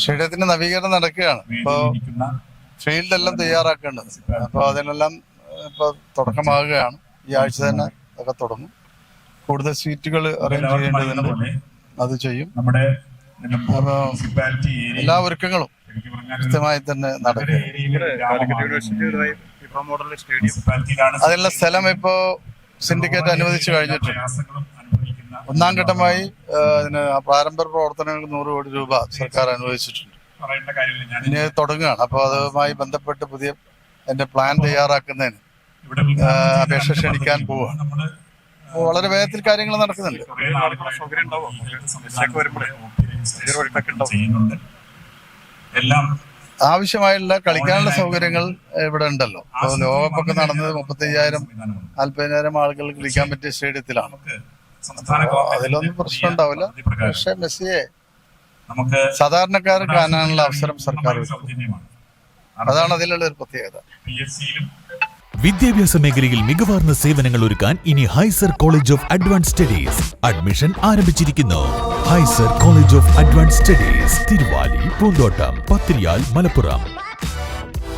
സ്റ്റേഡിയത്തിന്റെ നവീകരണം നടക്കുകയാണ്. ഇപ്പോ ഫീൽഡ് എല്ലാം തയ്യാറാക്കേണ്ടത്. അപ്പോൾ അതിനെല്ലാം ഇപ്പൊ തുടക്കമാകുകയാണ്. ഈ ആഴ്ച തന്നെ ഒക്കെ തുടങ്ങും. കൂടുതൽ സീറ്റുകൾ അറേഞ്ച് ചെയ്യേണ്ടതുണ്ട് അത് ചെയ്യും. നമ്മുടെ എല്ലാ ഒരുക്കങ്ങളും കൃത്യമായി തന്നെ നടക്കും കാലിക്കറ്റ് യൂണിവേഴ്സിറ്റിയുടേതായി ഫിഫ സ്റ്റേഡിയം മുനിസിപ്പാലിറ്റിയിലാണ് അതിനുള്ള സ്ഥലം ഇപ്പോ സിൻഡിക്കേറ്റ് അനുവദിച്ചു കഴിഞ്ഞിട്ടുണ്ട്. ഒന്നാം ഘട്ടമായി അതിന് പ്രാരംഭ പ്രവർത്തനങ്ങൾക്ക് നൂറ് കോടി രൂപ സർക്കാർ അനുവദിച്ചിട്ടുണ്ട്. ഇനി തുടങ്ങുകയാണ്. അപ്പോൾ അതുമായി ബന്ധപ്പെട്ട് പുതിയ എന്റെ പ്ലാൻ തയ്യാറാക്കുന്നതിന് അപേക്ഷ ക്ഷണിക്കാൻ പോവുകയാണ് വളരെ വേഗത്തിൽ കാര്യങ്ങൾ നടക്കുന്നുണ്ട്. ആവശ്യമായുള്ള കളിക്കാനുള്ള സൗകര്യങ്ങൾ ഇവിടെ ഉണ്ടല്ലോ. ലോകകപ്പൊക്കെ നടന്നത് മുപ്പത്തി അയ്യായിരം നാല്പതിനായിരം ആളുകൾ കളിക്കാൻ പറ്റിയ സ്റ്റേഡിയത്തിലാണ്. അതിലൊന്നും പ്രശ്നം ഉണ്ടാവില്ല പക്ഷെ മെസ്സിയെ നമുക്ക് സാധാരണക്കാർ കാണാനുള്ള അവസരം സർക്കാർ. അതാണ് അതിലുള്ള ഒരു പ്രത്യേകത. വിദ്യാഭ്യാസ മേഖലയിൽ മികവാർന്ന സേവനങ്ങൾ ഒരുക്കാൻ ഇനി ഹൈസർ college of advance studies admission ആരംഭിച്ചിരിക്കുന്നു. ഹൈസർ college of advance studies Thiruvali Poonthottam Pathiriyal Malappuram.